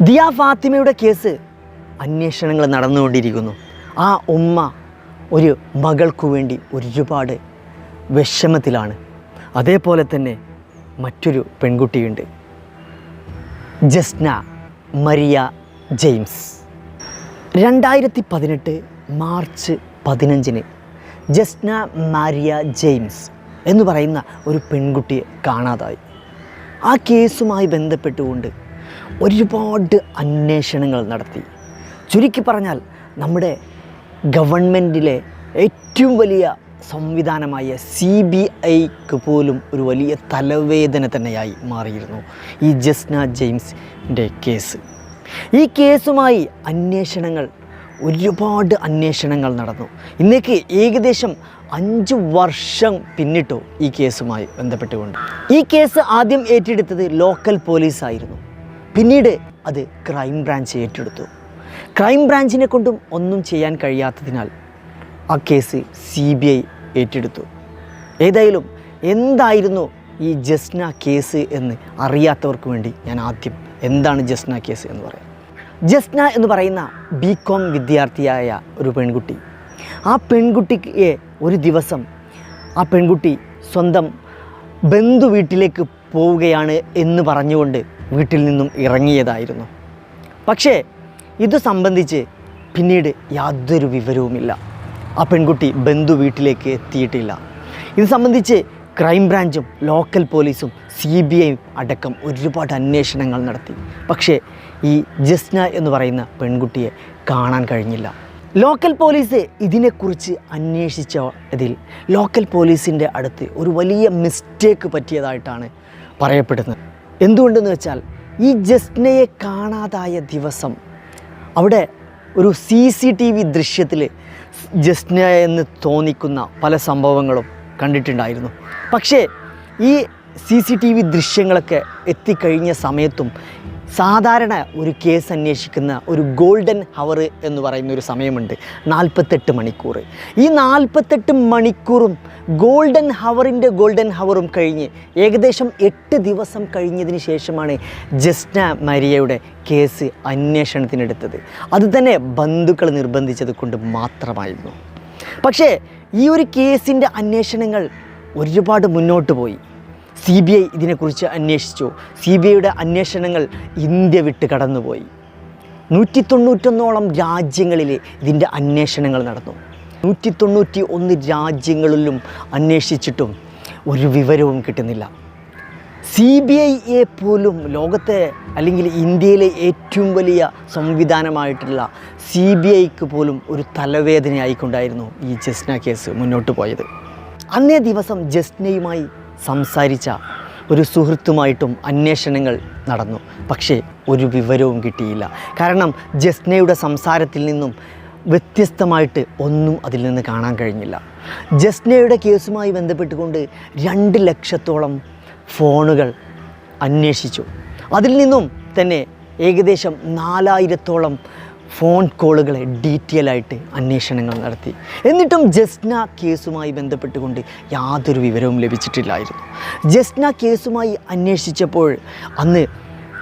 ദിയ ഫാത്തിമയുടെ കേസ് അന്വേഷണങ്ങൾ നടന്നുകൊണ്ടിരിക്കുന്നു. ആ ഉമ്മ ഒരു മകൾക്കു വേണ്ടി ഒരുപാട് വിഷമത്തിലാണ്. അതേപോലെ തന്നെ മറ്റൊരു പെൺകുട്ടിയുണ്ട്. ജസ്ന മരിയ ജെയിംസ്. രണ്ടായിരത്തി പതിനെട്ട് മാർച്ച് പതിനഞ്ചിന് ജസ്ന മാരിയ ജെയിംസ് എന്ന് പറയുന്ന ഒരു പെൺകുട്ടിയെ കാണാതായി. ആ കേസുമായി ബന്ധപ്പെട്ടുകൊണ്ട് ഒരുപാട് അന്വേഷണങ്ങൾ നടത്തി. ചുരുക്കി പറഞ്ഞാൽ നമ്മുടെ ഗവൺമെന്റിലെ ഏറ്റവും വലിയ സംവിധാനമായ സി ബി ഐക്ക് പോലും ഒരു വലിയ തലവേദന തന്നെയായി മാറിയിരുന്നു ഈ ജസ്ന ജെയിംസിന്റെ കേസ്. ഈ കേസുമായി അന്വേഷണങ്ങൾ ഒരുപാട് അന്വേഷണങ്ങൾ നടന്നു. ഇന്നേക്ക് ഏകദേശം അഞ്ച് വർഷം പിന്നിട്ടു ഈ കേസുമായി ബന്ധപ്പെട്ടുകൊണ്ട്. ഈ കേസ് ആദ്യം ഏറ്റെടുത്തത് ലോക്കൽ പോലീസായിരുന്നു. പിന്നീട് അത് ക്രൈം ബ്രാഞ്ച് ഏറ്റെടുത്തു. ക്രൈം ബ്രാഞ്ചിനെ കൊണ്ടും ഒന്നും ചെയ്യാൻ കഴിയാത്തതിനാൽ ആ കേസ് സി ബി ഐ ഏറ്റെടുത്തു. ഏതായാലും എന്തായിരുന്നു ഈ ജസ്ന കേസ് എന്ന് അറിയാത്തവർക്ക് വേണ്ടി ഞാൻ ആദ്യം എന്താണ് ജസ്ന കേസ് എന്ന് പറയാം. ജസ്ന എന്ന് പറയുന്ന ബി കോം വിദ്യാർത്ഥിയായ ഒരു പെൺകുട്ടി. ആ പെൺകുട്ടിക്ക് ഒരു ദിവസം ആ പെൺകുട്ടി സ്വന്തം ബന്ധു വീട്ടിലേക്ക് പോവുകയാണ് എന്ന് പറഞ്ഞുകൊണ്ട് വീട്ടിൽ നിന്നും ഇറങ്ങിയതായിരുന്നു. പക്ഷേ ഇത് സംബന്ധിച്ച് പിന്നീട് യാതൊരു വിവരവുമില്ല. ആ പെൺകുട്ടി ബന്ധു വീട്ടിലേക്ക് എത്തിയിട്ടില്ല. ഇത് സംബന്ധിച്ച് ക്രൈംബ്രാഞ്ചും ലോക്കൽ പോലീസും സി ബി ഐയും അടക്കം ഒരുപാട് അന്വേഷണങ്ങൾ നടത്തി. പക്ഷേ ഈ ജസ്ന എന്ന് പറയുന്ന പെൺകുട്ടിയെ കാണാൻ കഴിഞ്ഞില്ല. ലോക്കൽ പോലീസ് ഇതിനെക്കുറിച്ച് അന്വേഷിച്ച ഇതിൽ ലോക്കൽ പോലീസിന്റെ അടുത്ത് ഒരു വലിയ മിസ്റ്റേക്ക് പറ്റിയതായിട്ടാണ് പറയപ്പെടുന്നത്. എന്തുകൊണ്ടെന്ന് വെച്ചാൽ ഈ ജസ്നയെ കാണാതായ ദിവസം അവിടെ ഒരു സി സി ടി വി ദൃശ്യത്തിൽ ജസ്ന എന്ന് തോന്നിക്കുന്ന പല സംഭവങ്ങളും കണ്ടിട്ടുണ്ടായിരുന്നു. പക്ഷേ ഈ സി സി ടി വി ദൃശ്യങ്ങളൊക്കെ എത്തിക്കഴിഞ്ഞ സമയത്തും സാധാരണ ഒരു കേസ് അന്വേഷിക്കുന്ന ഒരു ഗോൾഡൻ ഹവർ എന്ന് പറയുന്ന ഒരു സമയമുണ്ട്. നാൽപ്പത്തെട്ട് മണിക്കൂർ ഈ നാൽപ്പത്തെട്ട് മണിക്കൂറും ഗോൾഡൻ ഹവറിന്റെ ഗോൾഡൻ ഹവറും കഴിഞ്ഞ് ഏകദേശം എട്ട് ദിവസം കഴിഞ്ഞതിന് ശേഷമാണ് ജസ്ന മരിയയുടെ കേസ് അന്വേഷണത്തിനെടുത്തത്. അത് തന്നെ ബന്ധുക്കൾ നിർബന്ധിച്ചത് കൊണ്ട് മാത്രമായിരുന്നു. പക്ഷേ ഈ ഒരു കേസിന്റെ അന്വേഷണങ്ങൾ ഒരുപാട് മുന്നോട്ട് പോയി. സി ബി ഐ ഇതിനെക്കുറിച്ച് അന്വേഷിച്ചു. സി ബി ഐയുടെ അന്വേഷണങ്ങൾ ഇന്ത്യ വിട്ട് കടന്നുപോയി. നൂറ്റി തൊണ്ണൂറ്റൊന്നോളം രാജ്യങ്ങളിൽ ഇതിന്റെ അന്വേഷണങ്ങൾ നടന്നു. നൂറ്റി തൊണ്ണൂറ്റി ഒന്ന് രാജ്യങ്ങളിലും അന്വേഷിച്ചിട്ടും ഒരു വിവരവും കിട്ടുന്നില്ല. സി ബി ഐയെ പോലും ലോകത്തെ അല്ലെങ്കിൽ ഇന്ത്യയിലെ ഏറ്റവും വലിയ സംവിധാനമായിട്ടുള്ള സി ബി ഐക്ക് പോലും ഒരു തലവേദനയായിക്കൊണ്ടായിരുന്നു ഈ ജസ്ന കേസ് മുന്നോട്ട് പോയത്. അന്നേ ദിവസം ജസ്നയുമായി സംസാരിച്ച ഒരു സുഹൃത്തുമായിട്ടും അന്വേഷണങ്ങൾ നടന്നു. പക്ഷേ ഒരു വിവരവും കിട്ടിയില്ല. കാരണം ജസ്നയുടെ സംസാരത്തിൽ നിന്നും വ്യത്യസ്തമായിട്ട് ഒന്നും അതിൽ നിന്ന് കാണാൻ കഴിഞ്ഞില്ല. ജസ്നയുടെ കേസുമായി ബന്ധപ്പെട്ടുകൊണ്ട് രണ്ട് ലക്ഷത്തോളം ഫോണുകൾ അന്വേഷിച്ചു. അതിൽ നിന്നും തന്നെ ഏകദേശം നാലായിരത്തോളം ഫോൺ കോളുകളെ ഡീറ്റെയിൽ ആയിട്ട് അന്വേഷണങ്ങൾ നടത്തി. എന്നിട്ടും ജസ്ന കേസുമായി ബന്ധപ്പെട്ടുകൊണ്ട് യാതൊരു വിവരവും ലഭിച്ചിട്ടില്ലായിരുന്നു. ജസ്ന കേസുമായി അന്വേഷിച്ചപ്പോൾ അന്ന്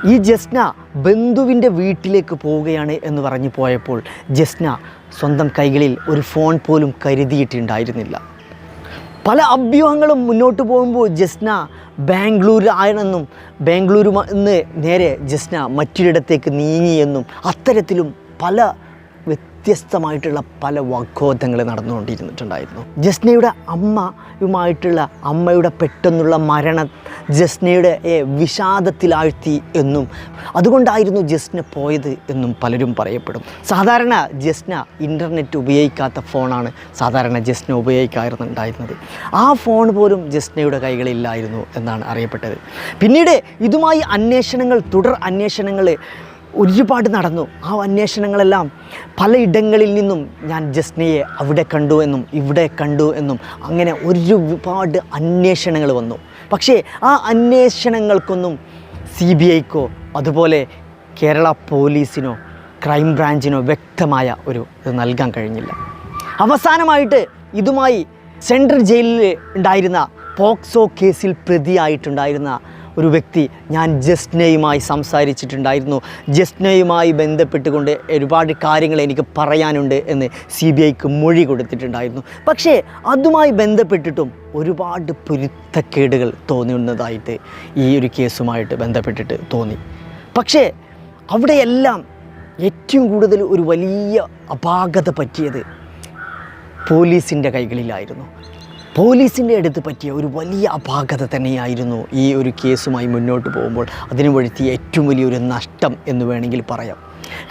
ഈ ജസ്ന ബന്ധുവിന്റെ വീട്ടിലേക്ക് പോവുകയാണ് എന്ന് പറഞ്ഞു പോയപ്പോൾ ജസ്ന സ്വന്തം കൈകളിൽ ഒരു ഫോൺ പോലും കരുതിയിട്ടുണ്ടായിരുന്നില്ല. പല അഭ്യൂഹങ്ങളും മുന്നോട്ട് പോകുമ്പോൾ ജസ്ന ബാംഗ്ലൂർ ആണെന്നും ബാംഗ്ലൂരു നിന്ന് നേരെ ജസ്ന മറ്റൊരിടത്തേക്ക് നീങ്ങിയെന്നും അത്തരത്തിലും പല വ്യത്യസ്തമായിട്ടുള്ള പല വാഗ്വാദങ്ങൾ നടന്നുകൊണ്ടിരുന്നിട്ടുണ്ടായിരുന്നു. ജസ്നയുടെ അമ്മയുമായിട്ടുള്ള അമ്മയുടെ പെട്ടെന്നുള്ള മരണം ജസ്നയുടെ വിഷാദത്തിലാഴ്ത്തി എന്നും അതുകൊണ്ടായിരുന്നു ജസ്ന പോയത് എന്നും പലരും പറയപ്പെടും. സാധാരണ ജസ്ന ഇന്റർനെറ്റ് ഉപയോഗിക്കാത്ത ഫോണാണ് സാധാരണ ജസ്ന ഉപയോഗിക്കാറുണ്ടായിരുന്നത്. ആ ഫോൺ പോലും ജസ്നയുടെ കൈകളില്ലായിരുന്നു എന്നാണ് അറിയപ്പെട്ടത്. പിന്നീട് ഇതുമായി അന്വേഷണങ്ങൾ തുടർ അന്വേഷണങ്ങൾ ഒരുപാട് നടന്നു. ആ അന്വേഷണങ്ങളെല്ലാം പലയിടങ്ങളിൽ നിന്നും ഞാൻ ജസ്നയെ അവിടെ കണ്ടു എന്നും ഇവിടെ കണ്ടു എന്നും അങ്ങനെ ഒരുപാട് അന്വേഷണങ്ങൾ വന്നു. പക്ഷേ ആ അന്വേഷണങ്ങൾക്കൊന്നും സി ബി ഐക്കോ അതുപോലെ കേരള പോലീസിനോ ക്രൈം ബ്രാഞ്ചിനോ വ്യക്തമായ ഒരു ഇത് നൽകാൻ കഴിഞ്ഞില്ല. അവസാനമായിട്ട് ഇതുമായി സെൻട്രൽ ജയിലിൽ ഉണ്ടായിരുന്ന പോക്സോ കേസിൽ പ്രതിയായിട്ടുണ്ടായിരുന്ന ഒരു വ്യക്തി ഞാൻ ജസ്നയുമായി സംസാരിച്ചിട്ടുണ്ടായിരുന്നു. ജസ്നയുമായി ബന്ധപ്പെട്ടുകൊണ്ട് ഒരുപാട് കാര്യങ്ങൾ എനിക്ക് പറയാനുണ്ട് എന്ന് സി ബി ഐക്ക് മൊഴി കൊടുത്തിട്ടുണ്ടായിരുന്നു. പക്ഷേ അതുമായി ബന്ധപ്പെട്ടിട്ടും ഒരുപാട് പൊരുത്തക്കേടുകൾ തോന്നുന്നതായിട്ട് ഈ ഒരു കേസുമായിട്ട് ബന്ധപ്പെട്ടിട്ട് തോന്നി. പക്ഷേ അവിടെയെല്ലാം ഏറ്റവും കൂടുതൽ ഒരു വലിയ അപാകത പറ്റിയത് പോലീസിന്റെ കൈകളിലായിരുന്നു. പോലീസിന്റെ അടുത്ത് പറ്റിയ ഒരു വലിയ അപാകത തന്നെയായിരുന്നു ഈ ഒരു കേസുമായി മുന്നോട്ട് പോകുമ്പോൾ. അതിനു വഴുത്തിയ ഏറ്റവും വലിയൊരു നഷ്ടം എന്ന് വേണമെങ്കിൽ പറയാം.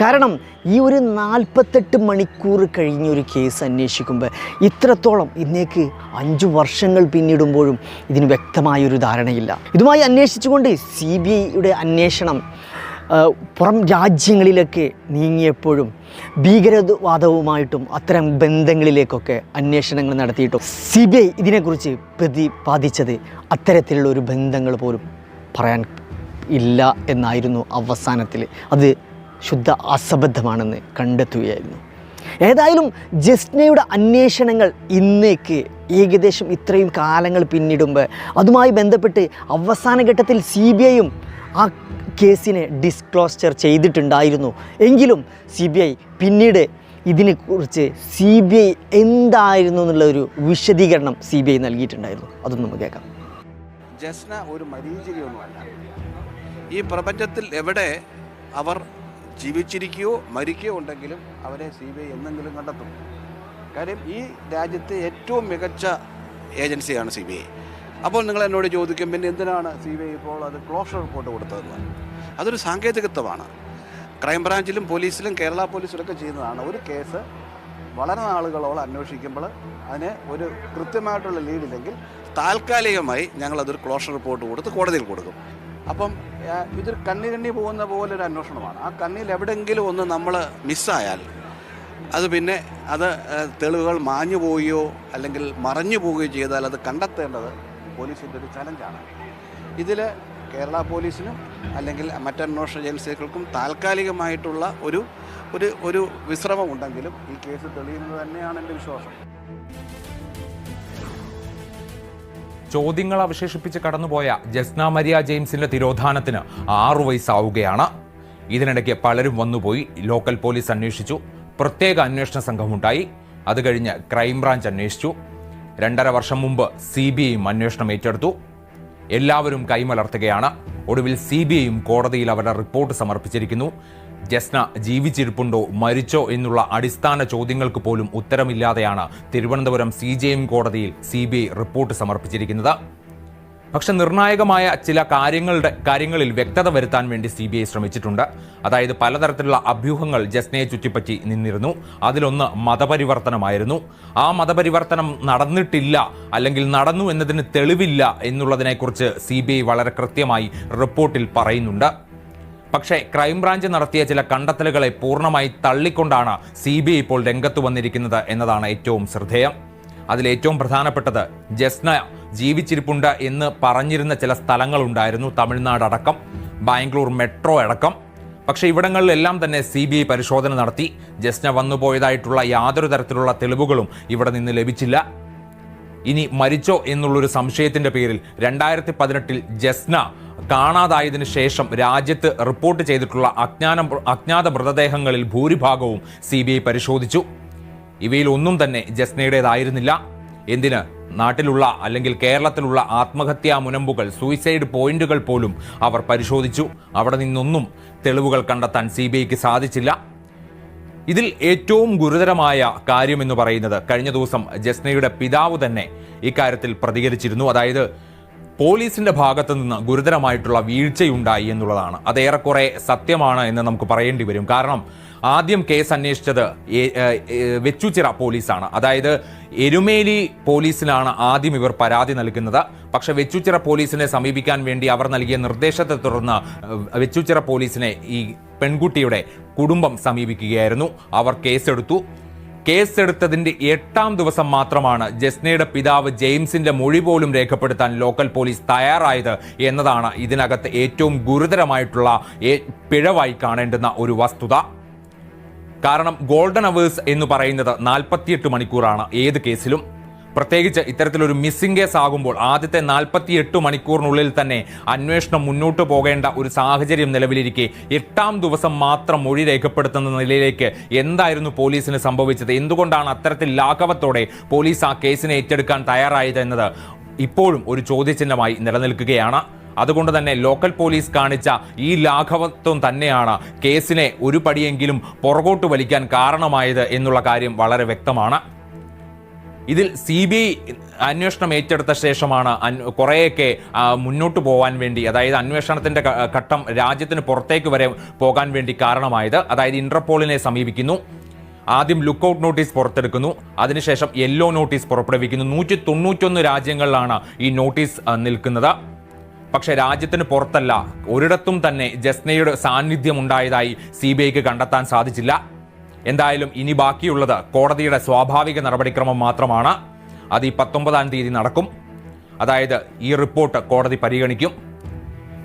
കാരണം ഈ ഒരു നാൽപ്പത്തെട്ട് മണിക്കൂർ കഴിഞ്ഞ ഒരു കേസ് അന്വേഷിക്കുമ്പോൾ ഇത്രത്തോളം ഇന്നേക്ക് അഞ്ച് വർഷങ്ങൾ പിന്നിടുമ്പോഴും ഇതിന് വ്യക്തമായൊരു ധാരണയില്ല. ഇതുമായി അന്വേഷിച്ചുകൊണ്ട് സി ബി ഐയുടെ അന്വേഷണം പുറം രാജ്യങ്ങളിലൊക്കെ നീങ്ങിയപ്പോഴും ഭീകരവാദവുമായിട്ടും അത്തരം ബന്ധങ്ങളിലേക്കൊക്കെ അന്വേഷണങ്ങൾ നടത്തിയിട്ടും സി ബി ഐ ഇതിനെക്കുറിച്ച് പ്രതിപാദിച്ചത് അത്തരത്തിലുള്ള ഒരു ബന്ധങ്ങൾ പോലും പറയാൻ ഇല്ല എന്നായിരുന്നു അവസാനത്തിൽ. അത് ശുദ്ധ അസബദ്ധമാണെന്ന് കണ്ടെത്തുകയായിരുന്നു. ഏതായാലും ജസ്നയുടെ അന്വേഷണങ്ങൾ ഇന്നേക്ക് ഏകദേശം ഇത്രയും കാലങ്ങൾ പിന്നിടുമ്പോൾ അതുമായി ബന്ധപ്പെട്ട് അവസാന ഘട്ടത്തിൽ സി ബി ഐയും ആ കേസിനെ ഡിസ്ക്ലോസ്ചർ ചെയ്തിട്ടുണ്ടായിരുന്നു. എങ്കിലും സി ബി ഐ പിന്നീട് ഇതിനെക്കുറിച്ച് സി ബി ഐ എന്തായിരുന്നു എന്നുള്ള ഒരു വിശദീകരണം സി ബി ഐ നൽകിയിട്ടുണ്ടായിരുന്നു. അതൊന്നും നമുക്ക് കേൾക്കാം. ജസ്ന ഒരു മരീചികയൊന്നുമല്ല. ഈ പ്രപഞ്ചത്തിൽ എവിടെ അവർ ജീവിച്ചിരിക്കുകയോ മരിക്കുകയോ ഉണ്ടെങ്കിലും അവരെ സി ബി ഐ എന്നെങ്കിലും കണ്ടെത്തും. കാര്യം ഈ രാജ്യത്തെ ഏറ്റവും മികച്ച ഏജൻസിയാണ് സി ബി ഐ അപ്പോൾ നിങ്ങൾ എന്നോട് ചോദിക്കും പിന്നെ എന്തിനാണ് സി ബി ഐ ഇപ്പോൾ അത് ക്ലോഷർ റിപ്പോർട്ട് കൊടുത്തതെന്ന്? അതൊരു സാങ്കേതികത്വമാണ്. ക്രൈംബ്രാഞ്ചിലും പോലീസിലും കേരള പോലീസിലൊക്കെ ചെയ്യുന്നതാണ്. ഒരു കേസ് വളരെ നാളുകളോളം അന്വേഷിക്കുമ്പോൾ അതിന് ഒരു കൃത്യമായിട്ടുള്ള ലീഡില്ലെങ്കിൽ താൽക്കാലികമായി ഞങ്ങളതൊരു ക്ലോഷർ റിപ്പോർട്ട് കൊടുത്ത് കോടതിയിൽ കൊടുക്കും. അപ്പം ഇതൊരു കണ്ണി കണ്ണി പോകുന്ന പോലെ ഒരു അന്വേഷണമാണ്. ആ കണ്ണിയിൽ എവിടെയെങ്കിലും ഒന്ന് നമ്മൾ മിസ്സായാൽ അത് പിന്നെ അത് തെളിവുകൾ മാഞ്ഞു പോവുകയോ അല്ലെങ്കിൽ മറഞ്ഞു പോവുകയോ ചെയ്താൽ അത് കണ്ടെത്തേണ്ടത് പോലീസിന്റെ ഒരു ചലഞ്ചാണ്. ഇതിൽ കേരള പോലീസിനും അല്ലെങ്കിൽ മറ്റന്വേഷണ ഏജൻസികൾക്കും താൽക്കാലികമായിട്ടുള്ള ഒരു ഒരു ഒരു വിശ്രമം ഉണ്ടെങ്കിലും ഈ കേസ് തെളിയുന്നത് തന്നെയാണ് എന്റെ വിശ്വാസം. ചോദ്യങ്ങൾ അവശേഷിപ്പിച്ച് കടന്നുപോയ ജസ്ന മരിയ ജെയിംസിന്റെ തിരോധാനത്തിന് ആറു വയസ്സാവുകയാണ്. ഇതിനിടയ്ക്ക് പലരും വന്നുപോയി ലോക്കൽ പോലീസ് അന്വേഷിച്ചു പ്രത്യേക അന്വേഷണ സംഘമുണ്ടായി. അത് കഴിഞ്ഞ് ക്രൈംബ്രാഞ്ച് അന്വേഷിച്ചു. രണ്ടര വർഷം മുമ്പ് സി ബി ഐയും അന്വേഷണം ഏറ്റെടുത്തു. എല്ലാവരും കൈമലർത്തുകയാണ്. ഒടുവിൽ സി ബി ഐയും കോടതിയിൽ അവരുടെ റിപ്പോർട്ട് സമർപ്പിച്ചിരിക്കുന്നു. ജസ്ന ജീവിച്ചിരിപ്പുണ്ടോ മരിച്ചോ എന്നുള്ള അടിസ്ഥാന ചോദ്യങ്ങൾക്ക് പോലും ഉത്തരമില്ലാതെയാണ് തിരുവനന്തപുരം സി കോടതിയിൽ സി റിപ്പോർട്ട് സമർപ്പിച്ചിരിക്കുന്നത്. പക്ഷെ നിർണായകമായ ചില കാര്യങ്ങളുടെ കാര്യങ്ങളിൽ വ്യക്തത വരുത്താൻ വേണ്ടി സി ബി ഐ ശ്രമിച്ചിട്ടുണ്ട്. അതായത് പലതരത്തിലുള്ള അഭ്യൂഹങ്ങൾ ജസ്നയെ ചുറ്റിപ്പറ്റി നിന്നിരുന്നു. അതിലൊന്ന് മതപരിവർത്തനമായിരുന്നു. ആ മതപരിവർത്തനം നടന്നിട്ടില്ല അല്ലെങ്കിൽ നടന്നു എന്നതിന് തെളിവില്ല എന്നുള്ളതിനെക്കുറിച്ച് സി ബി ഐ വളരെ കൃത്യമായി റിപ്പോർട്ടിൽ പറയുന്നുണ്ട്. പക്ഷേ ക്രൈംബ്രാഞ്ച് നടത്തിയ ചില കണ്ടെത്തലുകളെ പൂർണമായി തള്ളിക്കൊണ്ടാണ് സി ബി ഐ ഇപ്പോൾ രംഗത്ത് വന്നിരിക്കുന്നത് എന്നതാണ് ഏറ്റവും ശ്രദ്ധേയം. അതിലേറ്റവും പ്രധാനപ്പെട്ടത് ജസ്ന ജീവിച്ചിരിപ്പുണ്ട് എന്ന് പറഞ്ഞിരുന്ന ചില സ്ഥലങ്ങളുണ്ടായിരുന്നു തമിഴ്നാട് അടക്കം ബാംഗ്ലൂർ മെട്രോ അടക്കം. പക്ഷേ ഇവിടങ്ങളിലെല്ലാം തന്നെ സി ബി ഐ പരിശോധന നടത്തി. ജസ്ന വന്നുപോയതായിട്ടുള്ള യാതൊരു തരത്തിലുള്ള തെളിവുകളും ഇവിടെ നിന്ന് ലഭിച്ചില്ല. ഇനി മരിച്ചോ എന്നുള്ളൊരു സംശയത്തിന്റെ പേരിൽ രണ്ടായിരത്തി പതിനെട്ടിൽ ജസ്ന കാണാതായതിനു ശേഷം രാജ്യത്ത് റിപ്പോർട്ട് ചെയ്തിട്ടുള്ള അജ്ഞാന അജ്ഞാത മൃതദേഹങ്ങളിൽ ഭൂരിഭാഗവും സി പരിശോധിച്ചു. ഇവയിൽ ഒന്നും തന്നെ ജസ്നയുടേതായിരുന്നില്ല. എന്തിന്? നാട്ടിലുള്ള അല്ലെങ്കിൽ കേരളത്തിലുള്ള ആത്മഹത്യാ മുനമ്പുകൾ സൂയിസൈഡ് പോയിന്റുകൾ പോലും അവർ പരിശോധിച്ചു. അവിടെ നിന്നൊന്നും തെളിവുകൾ കണ്ടെത്താൻ സി ബി ഐക്ക് സാധിച്ചില്ല. ഇതിൽ ഏറ്റവും ഗുരുതരമായ കാര്യം എന്ന് പറയുന്നത് കഴിഞ്ഞ ദിവസം ജസ്നയുടെ പിതാവ് തന്നെ ഇക്കാര്യത്തിൽ പ്രതികരിച്ചിരുന്നു. അതായത് പോലീസിന്റെ ഭാഗത്തു നിന്ന് ഗുരുതരമായിട്ടുള്ള വീഴ്ചയുണ്ടായി എന്നുള്ളതാണ്. അത് ഏറെക്കുറെ സത്യമാണ് എന്ന് നമുക്ക് പറയേണ്ടി വരും. കാരണം ആദ്യം കേസ് അന്വേഷിച്ചത് വെച്ചുചിറ പോലീസാണ്. അതായത് എരുമേലി പോലീസിലാണ് ആദ്യം ഇവർ പരാതി നൽകുന്നത്. പക്ഷെ വെച്ചുച്ചിറ പോലീസിനെ സമീപിക്കാൻ വേണ്ടി അവർ നൽകിയ നിർദ്ദേശത്തെ തുടർന്ന് വെച്ചുച്ചിറ പോലീസിനെ ഈ പെൺകുട്ടിയുടെ കുടുംബം സമീപിക്കുകയായിരുന്നു. അവർ കേസെടുത്തു. കേസെടുത്തതിന്റെ എട്ടാം ദിവസം മാത്രമാണ് ജസ്നയുടെ പിതാവ് ജെയിംസിന്റെ മൊഴി പോലും രേഖപ്പെടുത്താൻ ലോക്കൽ പോലീസ് തയ്യാറായത് എന്നതാണ് ഇതിനകത്ത് ഏറ്റവും ഗുരുതരമായിട്ടുള്ള പിഴവായി കാണേണ്ടുന്ന ഒരു വസ്തുത. കാരണം ഗോൾഡൻ അവേഴ്സ് എന്ന് പറയുന്നത് നാൽപ്പത്തിയെട്ട് മണിക്കൂറാണ് ഏത് കേസിലും. പ്രത്യേകിച്ച് ഇത്തരത്തിലൊരു മിസ്സിംഗ് കേസ് ആകുമ്പോൾ ആദ്യത്തെ നാൽപ്പത്തിയെട്ട് മണിക്കൂറിനുള്ളിൽ തന്നെ അന്വേഷണം മുന്നോട്ട് പോകേണ്ട ഒരു സാഹചര്യം നിലവിലിരിക്കെ. എട്ടാം ദിവസം മാത്രം മൊഴി രേഖപ്പെടുത്തുന്ന നിലയിലേക്ക് എന്തായിരുന്നു പോലീസിന് സംഭവിച്ചത്? എന്തുകൊണ്ടാണ് അത്തരത്തിൽ ലാഘവത്തോടെ പോലീസ് ആ കേസിനെ ഏറ്റെടുക്കാൻ തയ്യാറായത് എന്നത് ഇപ്പോഴും ഒരു ചോദ്യചിഹ്നമായി നിലനിൽക്കുകയാണ്. അതുകൊണ്ട് തന്നെ ലോക്കൽ പോലീസ് കാണിച്ച ഈ ലാഘവത്വം തന്നെയാണ് കേസിനെ ഒരു പടിയെങ്കിലും പുറകോട്ട് വലിക്കാൻ കാരണമായത് എന്നുള്ള കാര്യം വളരെ വ്യക്തമാണ്. ഇതിൽ സി ബി ഐ അന്വേഷണം ഏറ്റെടുത്ത ശേഷമാണ് കുറേയൊക്കെ മുന്നോട്ട് പോകാൻ വേണ്ടി അതായത് അന്വേഷണത്തിന്റെ ഘട്ടം രാജ്യത്തിന് പുറത്തേക്ക് വരെ പോകാൻ വേണ്ടി കാരണമായത് അതായത് ഇന്റർപോളിനെ സമീപിക്കുന്നു. ആദ്യം ലുക്കൌട്ട് നോട്ടീസ് പുറത്തെടുക്കുന്നു. അതിനുശേഷം യെല്ലോ നോട്ടീസ് പുറപ്പെടുവിക്കുന്നു. നൂറ്റി തൊണ്ണൂറ്റൊന്ന് രാജ്യങ്ങളിലാണ് ഈ നോട്ടീസ് നിൽക്കുന്നത്. പക്ഷെ രാജ്യത്തിന് പുറത്തല്ല. ഒരിടത്തും തന്നെ ജസ്നയുടെ സാന്നിധ്യം ഉണ്ടായതായി സി ബി ഐക്ക് കണ്ടെത്താൻ സാധിച്ചില്ല. എന്തായാലും ഇനി ബാക്കിയുള്ളത് കോടതിയുടെ സ്വാഭാവിക നടപടിക്രമം മാത്രമാണ്. അത് ഈ പത്തൊമ്പതാം തീയതി നടക്കും. അതായത് ഈ റിപ്പോർട്ട് കോടതി പരിഗണിക്കും.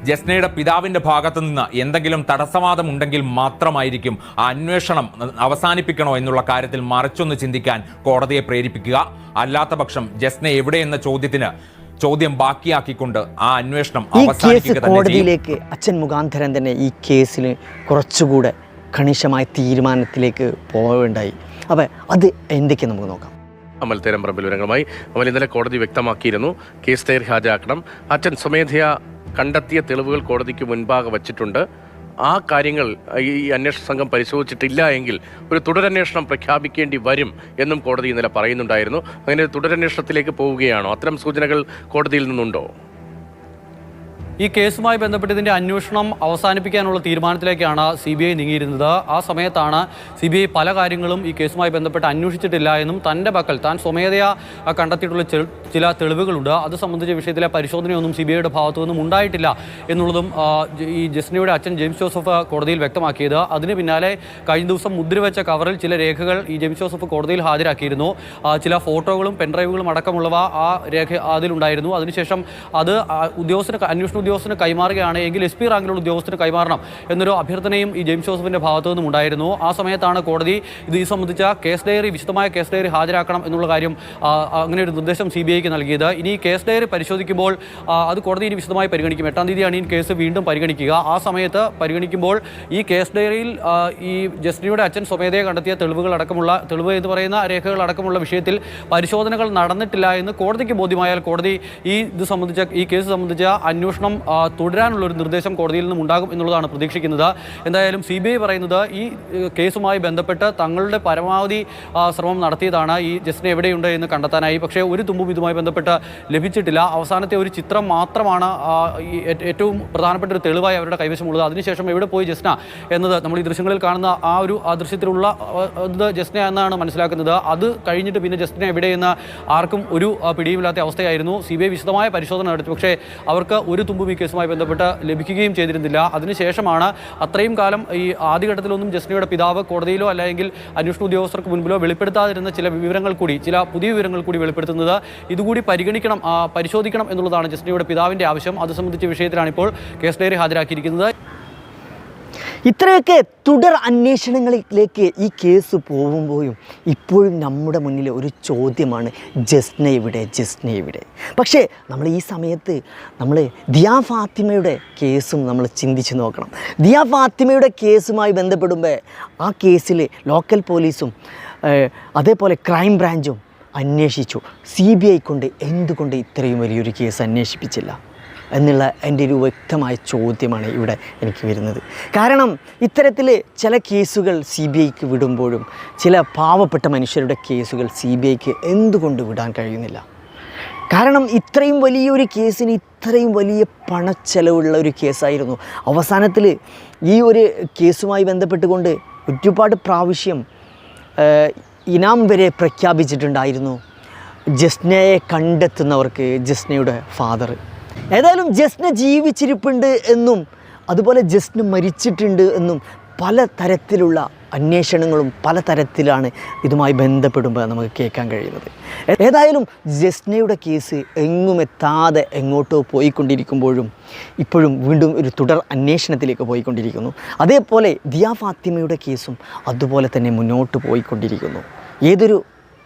ജസ്നയുടെ പിതാവിന്റെ ഭാഗത്തു നിന്ന് എന്തെങ്കിലും തടസ്സവാദം ഉണ്ടെങ്കിൽ മാത്രമായിരിക്കും ആ അന്വേഷണം അവസാനിപ്പിക്കണോ എന്നുള്ള കാര്യത്തിൽ മറിച്ചൊന്ന് ചിന്തിക്കാൻ കോടതിയെ പ്രേരിപ്പിക്കുക. അല്ലാത്ത പക്ഷം ജസ്ന എവിടെയെന്ന ചോദ്യത്തിന് ചോദ്യം ബാക്കിയാക്കിക്കൊണ്ട് ആ അന്വേഷണം ഈ കേസ് കോടതിയിലേക്ക് അച്ഛൻ മുഖാന്തരം തന്നെ ഈ കേസിൽ കുറച്ചുകൂടെ കണിശമായ തീരുമാനത്തിലേക്ക് പോവുകയുണ്ടായി. അപ്പം അത് എന്തൊക്കെയാണ് നമുക്ക് നോക്കാം? അമൽ തേരമ്പറമ്പിൽ വിവരങ്ങളുമായി. അമൽ ഇന്നലെ കോടതി വ്യക്തമാക്കിയിരുന്നു കേസ് തേർ ഹാജരാക്കണം അച്ഛൻ സ്വമേധയാ കണ്ടെത്തിയ തെളിവുകൾ കോടതിക്ക് മുൻപാകെ വച്ചിട്ടുണ്ട്. ആ കാര്യങ്ങൾ ഈ അന്വേഷണ സംഘം പരിശോധിച്ചിട്ടില്ല എങ്കിൽ ഒരു തുടരന്വേഷണം പ്രഖ്യാപിക്കേണ്ടി വരും എന്നും കോടതി ഇന്നലെ പറയുന്നുണ്ടായിരുന്നു. അങ്ങനെ തുടരന്വേഷണത്തിലേക്ക് പോവുകയാണോ? അത്തരം സൂചനകൾ കോടതിയിൽ നിന്നുണ്ടോ? ഈ കേസുമായി ബന്ധപ്പെട്ട് ഇതിന്റെ അന്വേഷണം അവസാനിപ്പിക്കാനുള്ള തീരുമാനത്തിലേക്കാണ് സി ബി ഐ നീങ്ങിയിരുന്നത്. ആ സമയത്താണ് സി ബി ഐ പല കാര്യങ്ങളും ഈ കേസുമായി ബന്ധപ്പെട്ട് അന്വേഷിച്ചിട്ടില്ല എന്നും തന്റെ പക്കൽ താൻ സ്വമേധയാ കണ്ടെത്തിയിട്ടുള്ള ചില തെളിവുകളുണ്ട്. അത് സംബന്ധിച്ച വിഷയത്തിലെ പരിശോധനയൊന്നും സി ബി ഐയുടെ ഭാഗത്തു നിന്നും ഉണ്ടായിട്ടില്ല എന്നുള്ളതും ഈ ജസ്നയുടെ അച്ഛൻ ജെയിംസ് ജോസഫ് കോടതിയിൽ വ്യക്തമാക്കിയത്. അതിന് പിന്നാലെ കഴിഞ്ഞ ദിവസം മുദ്രവെച്ച കവറിൽ ചില രേഖകൾ ഈ ജെയിംസ് ജോസഫ് കോടതിയിൽ ഹാജരാക്കിയിരുന്നു. ചില ഫോട്ടോകളും പെൻഡ്രൈവുകളും അടക്കമുള്ളവ ആ രേഖ അതിലുണ്ടായിരുന്നു. അതിനുശേഷം അത് ഉദ്യോഗസ്ഥ അന്വേഷണ ഉദ്യോഗസ്ഥന് കൈമാറുകയാണ്. എങ്കിൽ എസ് പി റാങ്കിലുള്ള ഉദ്യോഗസ്ഥന് കൈമാറണം എന്നൊരു അഭ്യർത്ഥനയും ഈ ജെയിംസ് ജോസഫിന്റെ ഭാഗത്തു നിന്നും ഉണ്ടായിരുന്നു. ആ സമയത്താണ് കോടതി ഇത് ഈ സംബന്ധിച്ച കേസ് ഡയറി വിശദമായ കേസ് ഡയറി ഹാജരാക്കണം എന്നുള്ള കാര്യം അങ്ങനെ ഒരു നിർദ്ദേശം സി ബി ഐക്ക് നൽകിയത്. ഇനി കേസ് ഡയറി പരിശോധിക്കുമ്പോൾ അത് കോടതി ഇനി വിശദമായി പരിഗണിക്കും. എട്ടാം തീയതിയാണ് ഈ കേസ് വീണ്ടും പരിഗണിക്കുക. ആ സമയത്ത് പരിഗണിക്കുമ്പോൾ ഈ കേസ് ഡയറിയിൽ ഈ ജസ്റ്റിനിയുടെ അച്ഛൻ സ്വമേധയെ കണ്ടെത്തിയ തെളിവുകൾ അടക്കമുള്ള തെളിവ് എന്ന് പറയുന്ന രേഖകൾ അടക്കമുള്ള വിഷയത്തിൽ പരിശോധനകൾ നടന്നിട്ടില്ല എന്ന് കോടതിക്ക് ബോധ്യമായാൽ കോടതി ഈ ഇത് സംബന്ധിച്ച ഈ കേസ് സംബന്ധിച്ച അന്വേഷണം ആ, തുടരാനുള്ള ഒരു നിർദ്ദേശം കോടതിയിൽ നിന്നും ഉണ്ടാകും എന്നുള്ളതാണ് പ്രതീക്ഷിക്കുന്നത്. എന്തായാലും സി പറയുന്നത് ഈ കേസുമായി ബന്ധപ്പെട്ട് തങ്ങളുടെ പരമാവധി ശ്രമം നടത്തിയതാണ്. ഈ ജസ്റ്റിന് എവിടെയുണ്ട് എന്ന് കണ്ടെത്താനായി. പക്ഷേ ഒരു തുമ്പും ഇതുമായി ബന്ധപ്പെട്ട് ലഭിച്ചിട്ടില്ല. അവസാനത്തെ ഒരു ചിത്രം മാത്രമാണ് ഏറ്റവും പ്രധാനപ്പെട്ട ഒരു തെളിവായി അവരുടെ കൈവശമുള്ളത്. അതിനുശേഷം എവിടെ പോയി ജസ്ന എന്നത് നമ്മൾ ഈ ദൃശ്യങ്ങളിൽ കാണുന്ന ആ ഒരു ആ ദൃശ്യത്തിലുള്ള ജസ്ന എന്നാണ് മനസ്സിലാക്കുന്നത്. അത് കഴിഞ്ഞിട്ട് പിന്നെ ജസ്റ്റിനെ എവിടെയെന്ന് ആർക്കും ഒരു പിടിയുമില്ലാത്ത അവസ്ഥയായിരുന്നു. സി ബി ഐ വിശദമായ പരിശോധന നടത്തി. പക്ഷേ അവർക്ക് ഒരു തുമ്പും ഈ കേസുമായി ബന്ധപ്പെട്ട് ലഭിക്കുകയും ചെയ്തിരുന്നില്ല. അതിനുശേഷമാണ് അത്രയും കാലം ഈ ആദ്യഘട്ടത്തിലൊന്നും ജസ്നയുടെ പിതാവ് കോടതിയിലോ അല്ലെങ്കിൽ അന്വേഷണ ഉദ്യോഗസ്ഥർക്ക് മുൻപിലോ വെളിപ്പെടുത്താതിരുന്ന ചില വിവരങ്ങൾ കൂടി ചില പുതിയ വിവരങ്ങൾ കൂടി വെളിപ്പെടുത്തുന്നത് ഇതുകൂടി പരിഗണിക്കണം പരിശോധിക്കണം എന്നുള്ളതാണ് ജസ്നയുടെ പിതാവിന്റെ ആവശ്യം. അത് സംബന്ധിച്ച വിഷയത്തിലാണ് ഇപ്പോൾ കേസ് ഡയറി ഹാജരാക്കിയിരിക്കുന്നത്. ഇത്രയൊക്കെ തുടർ അന്വേഷണങ്ങളിലേക്ക് ഈ കേസ് പോകുമ്പോഴും ഇപ്പോഴും നമ്മുടെ മുന്നിൽ ഒരു ചോദ്യമാണ് ജസ്ന എവിടെ ജസ്ന എവിടെ? പക്ഷേ നമ്മൾ ഈ സമയത്ത് നമ്മൾ ദിയാ ഫാത്തിമയുടെ കേസും നമ്മൾ ചിന്തിച്ച് നോക്കണം. ദിയാ ഫാത്തിമയുടെ കേസുമായി ബന്ധപ്പെടുമ്പോൾ ആ കേസിൽ ലോക്കൽ പോലീസും അതേപോലെ ക്രൈം ബ്രാഞ്ചും അന്വേഷിച്ചു. സി ബി ഐ കൊണ്ട് എന്തുകൊണ്ട് ഇത്രയും വലിയൊരു കേസ് അന്വേഷിപ്പിച്ചില്ല? എന്നുള്ള എന്റെ ഒരു വ്യക്തമായ ചോദ്യമാണ് ഇവിടെ എനിക്ക് വരുന്നത്. കാരണം ഇത്തരത്തിൽ ചില കേസുകൾ സി ബി ഐക്ക് വിടുമ്പോഴും ചില പാവപ്പെട്ട മനുഷ്യരുടെ കേസുകൾ സി ബി ഐക്ക് എന്തുകൊണ്ട് വിടാൻ കഴിയുന്നില്ല? കാരണം ഇത്രയും വലിയൊരു കേസിന് ഇത്രയും വലിയ പണച്ചെലവുള്ള ഒരു കേസായിരുന്നു. അവസാനത്തിൽ ഈ ഒരു കേസുമായി ബന്ധപ്പെട്ടുകൊണ്ട് ഒരുപാട് പ്രാവശ്യം ഇനാം വരെ പ്രഖ്യാപിച്ചിട്ടുണ്ടായിരുന്നു. ജസ്നയെ കണ്ടെത്തുന്നവർക്ക് ജസ്നയുടെ ഫാദർ ഏതായാലും ജസ്ന ജീവിച്ചിരിപ്പുണ്ട് എന്നും അതുപോലെ ജസ്ന മരിച്ചിട്ടുണ്ട് എന്നും പല തരത്തിലുള്ള അന്വേഷണങ്ങളും പല തരത്തിലാണ് ഇതുമായി ബന്ധപ്പെടുമ്പോൾ നമുക്ക് കേൾക്കാൻ കഴിയുന്നത്. ഏതായാലും ജസ്നയുടെ കേസ് എങ്ങും എത്താതെ എങ്ങോട്ടോ പോയിക്കൊണ്ടിരിക്കുമ്പോഴും ഇപ്പോഴും വീണ്ടും ഒരു തുടർ അന്വേഷണത്തിലേക്ക് പോയിക്കൊണ്ടിരിക്കുന്നു. അതേപോലെ ദിയാ ഫാത്തിമയുടെ കേസും അതുപോലെ തന്നെ മുന്നോട്ട് പോയിക്കൊണ്ടിരിക്കുന്നു. ഏതൊരു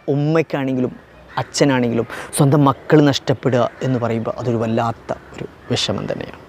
ഉമ്മയ്ക്കാണെങ്കിലും അച്ഛനാണെങ്കിലും സ്വന്തം മക്കൾ നഷ്ടപ്പെടുക എന്ന് പറയുമ്പോൾ അതൊരു വല്ലാത്ത ഒരു വിഷമം തന്നെയാണ്.